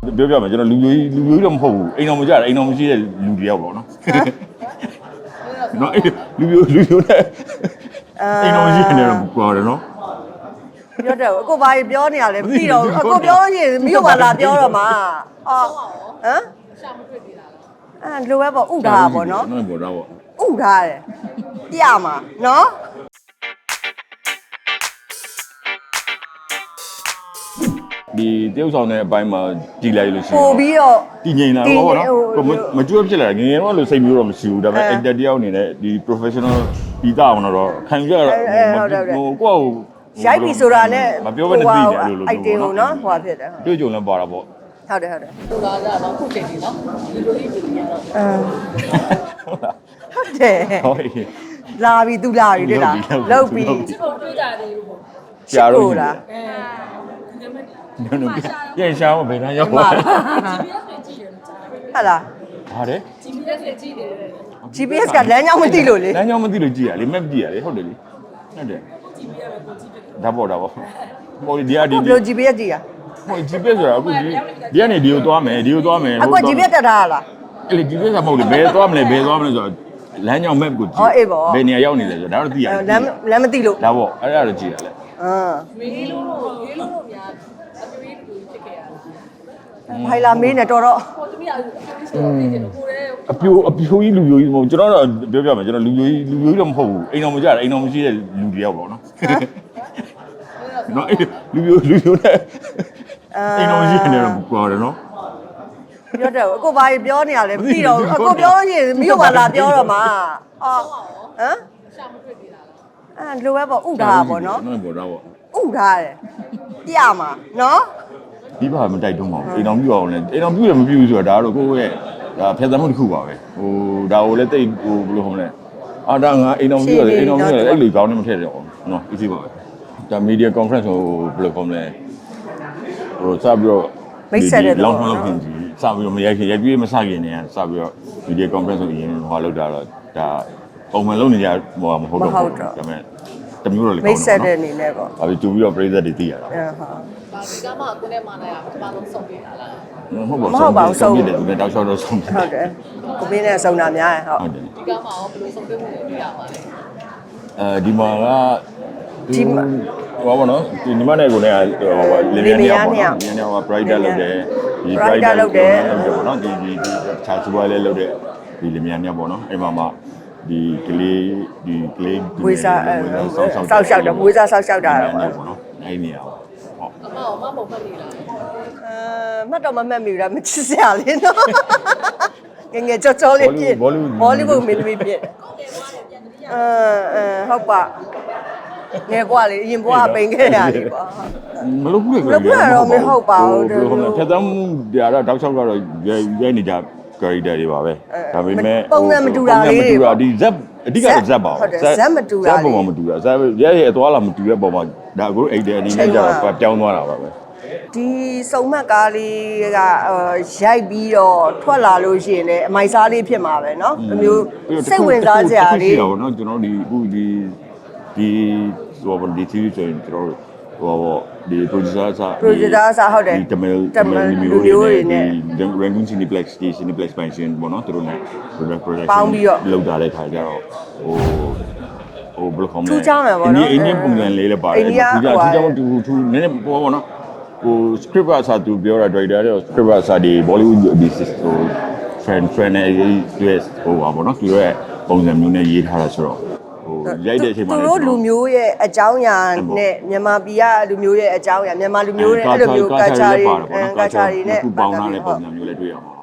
ပြောပြမယ်ကျွန်တော်လူမျိုးကြီးလူမျိုးကြီးတော့မဟုတ်ဘူးအိမ်တော်မကြတာအိမ်တော်မရှိတဲ့လူတယောက်ပေါ့နော်နော်အဲ့လူမျိုးလူမျိုးနဲ့အိမ်တော်မရှိတဲ့နေတော့ကွာတယ်နော်ပြောတယ်အကိုဘာကြီးပြောနေရလဲမသိတော့ဘူးအကိုပြောလို့ရှိရင်မြို့ပါလာပြောတော့မှာအော်ဟမ်ရှာမတွေ့သေးတာလားအဲလိုပဲပေါ့ဥထားတာပေါ့နော်နော်ပေါ်တော့ပေါ့ဥထားတယ်ပြမှာနော် ဒီတရုပ်ဆောင်တဲ့အပိုင်းမှာကြည်လိုက်လို့ရှိရင်ပို့ပြီးတော့ တည်ငြိမ်လာတည်တော့ငြိမ်ပေါ့ဟိုနော်ကိုမမကျွတ်ဖြစ်လာတာငယ်ငယ်တော့လို့စိတ်မျိုးတော့မရှိဘူးဒါပေမဲ့အဲ actor တယောက်အနေနဲ့ဒီ professional ဒီတာအောင်တော့ခံကြရတော့အဲအဲဟုတ်တယ်ဟုတ်တယ်ဟိုကိုယ့်ကိုရိုက်ပြီဆိုတာနဲ့မပြောဘဲနဲ့သိနေတယ်လို့လို့အိုက်တင်ကိုနော်ဟိုဖြစ်တယ်တွေ့ကြုံလဲပါတာပေါ့ ဟုတ်တယ်ဟုတ်တယ်သူလာကြတော့ခုချိန်နေနော်ဒီလိုလေးပြင်နေတော့အမ်ဟုတ်လားဟုတ်တယ်ဟုတ်ပြီလာပြီသူလာပြီတဲ့လားလုလောက်ပ်ပြီပြီ ဒီလိုတွေ့ကြတယ်လို့ပေါ့ ရှားတော့ချစ်ကိုလားအဲဒီမှာ နော်နော်ပြန်ရှားမဘယ်နှရောက်ပါ GPS နဲ့ကြည့်တယ်မကြားဘူးဟုတ်လားဟာတယ် GPS နဲ့ကြည့်တယ် GPS ကလမ်းကြောင်းမသိလို့လေလမ်းကြောင်းမသိလို့ကြည့်ရလေ map ကြည့်ရလေဟုတ်တယ်လေဟုတ်တယ် GPS ပဲကိုကြည့်တယ်ဒါပေါ့ဒါပေါ့ဟိုဒီကဒီအခုဘယ်လို GPS ကြည့်ရဟို GPS ဆိုတာအခုဒီဒီကနေဒီကိုသွားမယ်ဒီကိုသွားမယ်အခု GPS တက်ထားရလားအဲ့လေ GPS ကမဟုတ်လေဘယ်သွားမလဲဘယ်သွားမလဲဆိုတော့လမ်းကြောင်း map ကိုကြည့်အော်အေးပေါ့ဘယ်နေရာရောက်နေလဲဆိုတော့ဒါတော့သိရတယ်အဲလမ်းလမ်းမသိလို့ဒါပေါ့အဲ့ဒါတော့ကြည့်ရလေ အမ်မင်းလို့လို့ရေးလို့လို့များအပြည့်တူဖြစ်ခဲ့ရတယ်ဖိုင်လာမေးနေတော်တော့ဟိုတမီးအပြည့်ဆိုတော့နေတယ်ကိုယ်ရဲ့အပြိုအပြိုကြီးလူမျိုးကြီးမဟုတ်ကျွန်တော်တော့ပြောပြမယ်ကျွန်တော်လူမျိုးကြီးလူမျိုးကြီးတော့မဟုတ်ဘူးအိမ်တော်မကြတာအိမ်တော်မရှိတဲ့လူတယောက်ပေါ့နော်နော်အဲ့လူမျိုးလူမျိုးနဲ့အိမ်တော်မရှိတဲ့နေတော့ကွာတယ်နော်ပြောတယ်အကိုဘာကြီးပြောနေရလဲမသိတော့ဘူးအကိုပြောလို့ရှိရင်မြို့ပါလာပြောတော့မှာအော်ဟမ်ရှာမတွေ့သေးတာလား အဲလိုပဲပေါ့ဥထားတာပေါ့နော်နော်ပေါ်တော့ပေါ့ဥထားတယ်ပြမှာနော်ဒီဘာမတိုက်တော့မအောင်အိမ်တော်ပြုအောင်လဲအိမ်တော်ပြုတယ်မပြုဘူးဆိုတာဒါကတော့ကိုယ့်ရဲ့ဒါဖျက်သမှုတစ်ခုပါပဲဟိုဒါကိုလည်းတိတ်ဟိုဘယ်လိုခေါ်မလဲအာဒါငါအိမ်တော်ပြုရတယ်အိမ်တော်ပြုရတယ်အဲ့လိုကောင်းနေမထည့်တယ်အောင်နော် easy ပါပဲဒါ media conference ဟိုဘယ်လိုခေါ်မလဲဟိုစပြီးတော့မိတ်ဆက်တဲ့တော့လောင်းထောင်းလောက်ခင်ကြီးစပြီးတော့မရိုက်ခင်ရိုက်ပြီးမစခင်နေစပြီးတော့ media conference ဆိုရင်ဟိုလောက်တာတော့ဒါ ပုံမှန်လုပ်နေကြဟိုမဟုတ်တော့ဘူးဒါပေမဲ့တမျိုးတော့လေမိတ်ဆက်တဲ့အနေနဲ့ပေါ့ဘာဖြစ်ကြိုပြီးတော့ praise တွေသိရတာအဲဟာဒါဒီကမှကိုယ်နဲ့မနိုင်ရပထမဆုံးဆုံးပေးတာလားမဟုတ်ပါဘူးဆုံးပြတယ်သူလည်းတောက်လျှောက်တော့ဆုံးပြဟုတ်တယ်ကိုမင်းနဲ့စုံတာများရဟုတ်ဟုတ်တယ်ဒီကမှရောဘယ်လိုဆုံးပေးမှုတွေရပါလဲအဲဒီမှာကဒီမှာဟောပါနော်ဒီညီမနဲ့ကိုလည်းဟိုဟိုလင်းမြန်နေအောင်ပေါ့နော်လင်းမြန်နေအောင် brighter လုပ်တယ်ဒီ brighter လုပ်တယ်လုပ်တယ်ပေါ့နော်ဒီဒီဒီခြားစပွဲလေးလုပ်တဲ့ဒီလင်းမြန်နေပေါ့နော်အဲ့မှာမှ ဒီကလေးဒီကလေးမွေးစားအဲစောက်ရှောက်တယ်မွေးစားစောက်ရှောက်တာပေါ့ပေါ့နော်အဲ့နေရာပေါ့ဟုတ်အမအောင်မမဟုတ်နေလားအဲမှတ်တော့မမှတ်မိဘူးလားမချစ်စရာလေးနော်ငယ်ငယ်ကြောကြောလေးပြည့်ဘောလိဝုဒ်မင်းသမီးပြည့်အဲအဲဟုတ်ပါငယ်ဘွားလေးအရင်ဘွားပိန်ခဲ့ရတယ်ပေါ့မလုပ်ဘူးလေမလုပ်ဘူးကတော့မဟုတ်ပါဘူးဟိုဘယ်လိုလဲဖြတ်သန်းမှုတွေကတော့တောက်ချောက်ကတော့ရဲရဲနေကြ character တွေပါပဲဒါပေမဲ့ ပုံစံမတူတာလေးတွေပေါ့ ဒီဇက်အဓိကတော့ဇက်ပါ ဟုတ်တယ်ဇက်မတူတာ ဇက်ပုံမှမတူတာဇက်ရဲရဲအသွားလာမတူတဲ့ပုံမှာဒါအခုအိတ်တဲ့အနေနဲ့ကျတော့ပြောင်းသွားတာပါပဲ ဒီစုံမတ်ကားလေးကအော်ရိုက်ပြီးတော့ထွက်လာလို့ရှိရင်လည်းအမိုက်စားလေးဖြစ်မှာပဲเนาะအမျိုးစိတ်ဝင်စားစရာလေး တော့เนาะကျွန်တော်ဒီအခုဒီဒီဟိုဘာဒီ series ဆိုရင်ကျွန်တော် ဟိုဘောဒီ producer စာ producer စာဟုတ်တယ်ဒီတမယ်တမယ်လူလူမျိုးတွေနဲ့ဒီ Rangoon Cineplex ဒီ Cineplex expansion ပေါ့နော်သူတို့နဲ့ product production ပေါင်းပြီးတော့လောက်တာတဲ့ခါကျတော့ဟိုဟိုဘယ်လိုခေါ်မလဲထူးခြားမယ်ပေါ့နော်အင်းအင်းပုံစံလေးလည်းပါတယ်အိန္ဒိယထူးခြားဟိုဟာထူးခြားတူထူးနည်းနည်းပေါ်ပေါ့နော်ဟို script ကစာသူပြောတာ director တဲ့ script ကစာဒီ Bollywood ဒီဟို friend friend နဲ့ US ဟိုပါပေါ့နော်သူတို့ရဲ့ပုံစံမျိုးနဲ့ရေးထားတာဆိုတော့ ဟိုရိုက်တဲ့အချိန်မှာသူလည်းတို့လူမျိုးရဲ့အကြောင်းအရာနဲ့မြန်မာပြည်ကလူမျိုးရဲ့အကြောင်းအရာမြန်မာလူမျိုးရဲ့အဲ့လိုမျိုးကာချာတွေကာချာတွေနဲ့ခုပေါင်းထားတဲ့ပုံစံမျိုးလည်းတွေ့ရမှာ